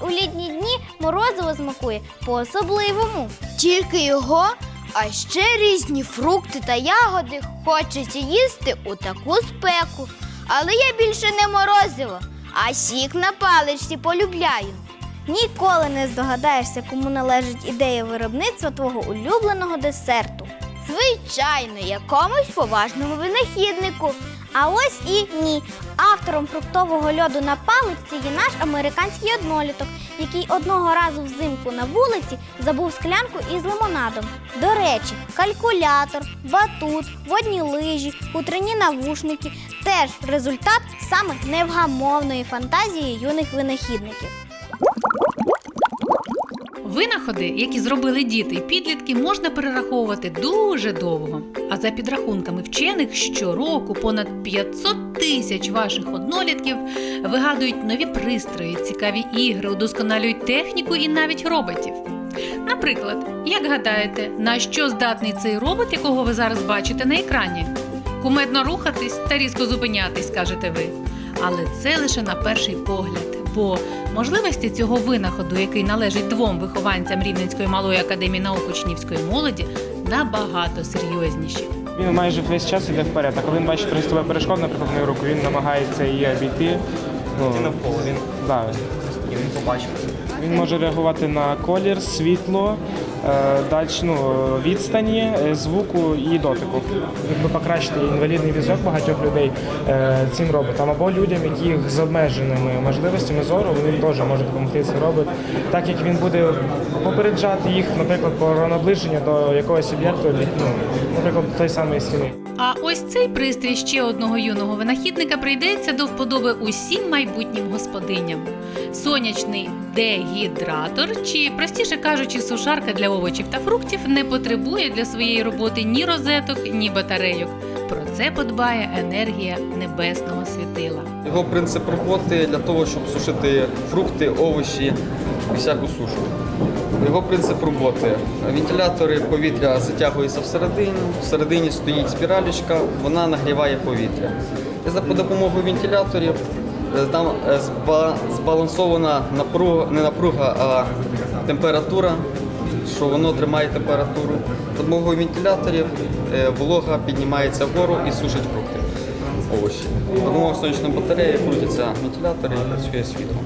вихідні дні морозиво смакує по-особливому. Тільки його, а ще різні фрукти та ягоди хочеться їсти у таку спеку. Але я більше не морозиво, а сік на паличці полюбляю. Ніколи не здогадаєшся, кому належить ідея виробництва твого улюбленого десерту. Звичайно, якомусь поважному винахіднику. А ось і ні. Автором фруктового льоду на паличці є наш американський одноліток, який одного разу взимку на вулиці забув склянку із лимонадом. До речі, калькулятор, батут, водні лижі, утренні навушники теж результат саме невгамовної фантазії юних винахідників. Винаходи, які зробили діти і підлітки, можна перераховувати дуже довго. А за підрахунками вчених, щороку понад 500 тисяч ваших однолітків вигадують нові пристрої, цікаві ігри, удосконалюють техніку і навіть роботів. Наприклад, як гадаєте, на що здатний цей робот, якого ви зараз бачите на екрані? Кумедно рухатись та різко зупинятись, кажете ви. Але це лише на перший погляд, бо можливості цього винаходу, який належить двом вихованцям Рівненської малої академії наук учнівської молоді, набагато серйозніші. Він майже весь час іде вперед. А коли він бачить ростове перешкод, наприклад, на руку, він намагається її обійти. Ну, навколо. Він, да, він побачив. він може реагувати на колір, світло, е, далі, ну, відстані, е, звуку і дотику. Якби покращити інвалідний візок багатьох людей е, цим роботом, або людям, які з обмеженими можливостями зору, він теж може допомогти цей робот, так як він буде попереджати їх, наприклад, про наближення до якогось об'єкту, ну, наприклад, до тої самої стіни. А ось цей пристрій ще одного юного винахідника прийдеться до вподоби усім майбутнім господиням. Сонячний дегідратор, чи простіше кажучи, сушарка для овочів та фруктів не потребує для своєї роботи ні розеток, ні батарейок. Про це подбає енергія небесного світила. Його принцип роботи для того, щоб сушити фрукти, овочі і всяку сушу. Його принцип роботи. Вентилятори повітря затягуються всередину, всередині стоїть спіралічка, вона нагріває повітря. І за допомогою вентиляторів е, там е, збалансована напруга, не напруга, а температура, що воно тримає температуру. За допомогою вентиляторів е, волога піднімається вгору і сушить фрукти овочі. За допомогою сонячної батареї крутяться вентилятори і працює світло.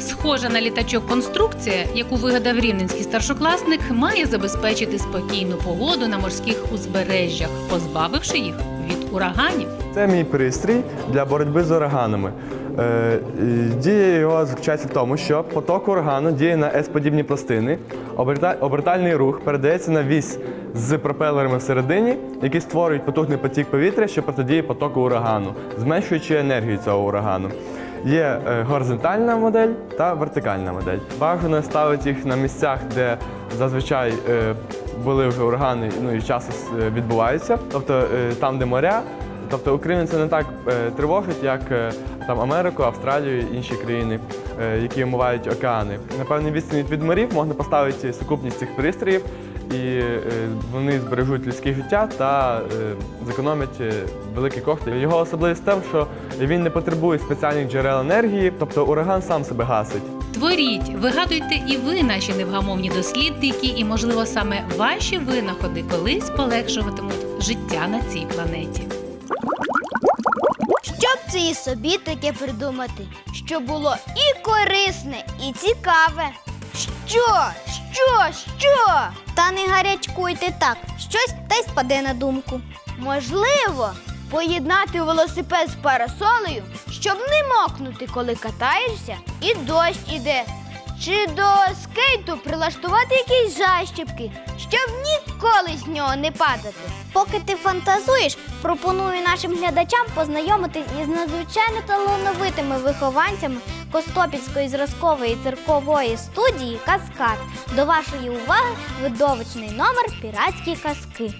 Схожа на літачок конструкція, яку вигадав рівненський старшокласник, має забезпечити спокійну погоду на морських узбережжях, позбавивши їх від ураганів. Це мій пристрій для боротьби з ураганами. Е, Дія його заключається в тому, що поток урагану діє на S-подібні пластини. Обертальний рух передається на вісь з пропелерами всередині, які створюють потужний потік повітря, що протидіє потоку урагану, зменшуючи енергію цього урагану. Є е, горизонтальна модель та вертикальна модель. Бажано ставити їх на місцях, де зазвичай е, були вже урагани, ну і часто е, відбуваються, тобто там, де моря. Тобто Україну це не так тривожить, як там Америку, Австралію і інші країни, які омивають океани. На певній відстані від морів можна поставити сукупність цих пристроїв, і е, вони збережуть людське життя та е, зекономлять е, великі кошти. Його особливість в тому, що він не потребує спеціальних джерел енергії, тобто ураган сам себе гасить. Творіть, вигадуйте і ви, наші невгамовні дослідники, і, можливо, саме ваші винаходи колись полегшуватимуть життя на цій планеті. Щоб це і собі таке придумати, що було і корисне, і цікаве. Що? Що? Що? Та не гарячкуйте так, щось та й спаде на думку. Можливо, поєднати велосипед з парасолею, щоб не мокнути, коли катаєшся, і дощ іде. Чи до скейту прилаштувати якісь защіпки, щоб ніколи з нього не падати. Поки ти фантазуєш, пропоную нашим глядачам познайомитись із надзвичайно талановитими вихованцями Костопільської зразкової циркової студії Каскад. До вашої уваги видовищний номер Піратські казки.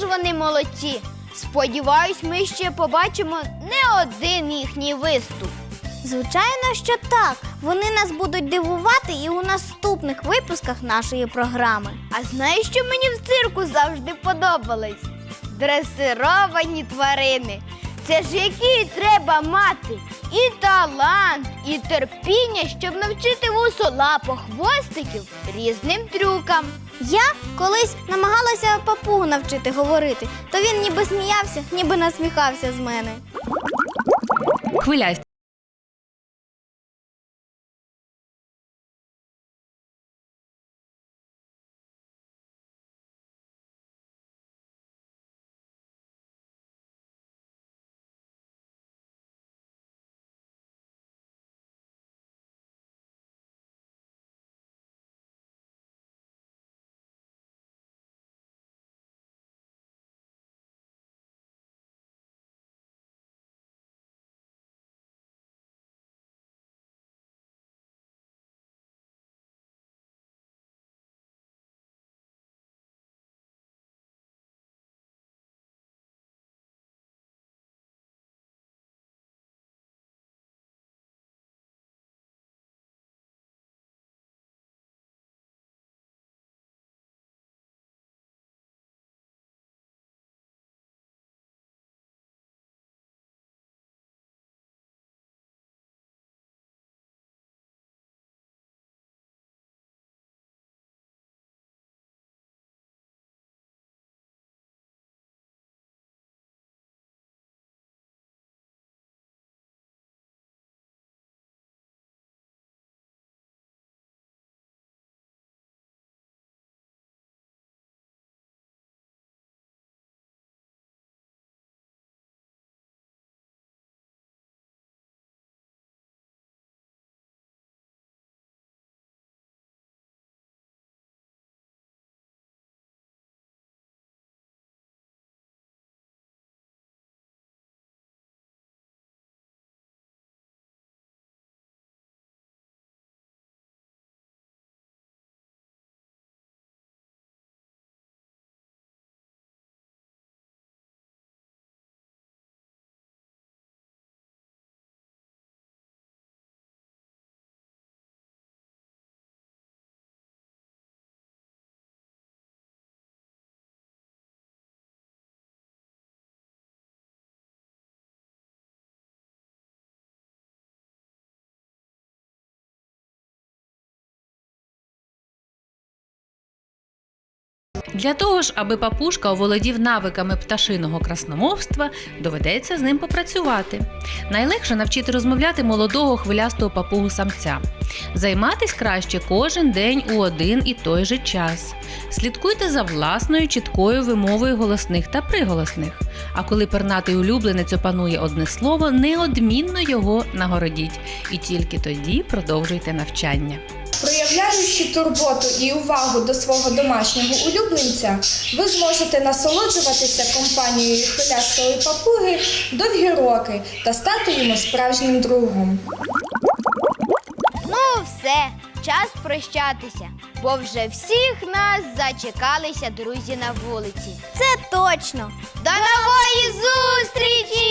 Ж вони молодці. Сподіваюсь, ми ще побачимо не один їхній виступ. Звичайно, що так. Вони нас будуть дивувати і у наступних випусках нашої програми. А знаєш, що мені в цирку завжди подобалось? Дресировані тварини. Це ж який треба мати і талант, і терпіння, щоб навчити вусолапохвостиків різним трюкам. Я колись намагалася папугу навчити говорити, то він ніби сміявся, ніби насміхався з мене. Хвилясті Для того ж, аби папушка оволодів навиками пташиного красномовства, доведеться з ним попрацювати. Найлегше навчити розмовляти молодого хвилястого папугу самця. Займатись краще кожен день у один і той же час. Слідкуйте за власною чіткою вимовою голосних та приголосних. А коли пернатий улюбленець опанує одне слово, неодмінно його нагородіть. І тільки тоді продовжуйте навчання. Проявляючи турботу і увагу до свого домашнього улюбленця, ви зможете насолоджуватися компанією хвилястої папуги довгі роки та стати йому справжнім другом. Ну, все, час прощатися, бо вже всіх нас зачекалися друзі на вулиці. Це точно. До нової зустрічі!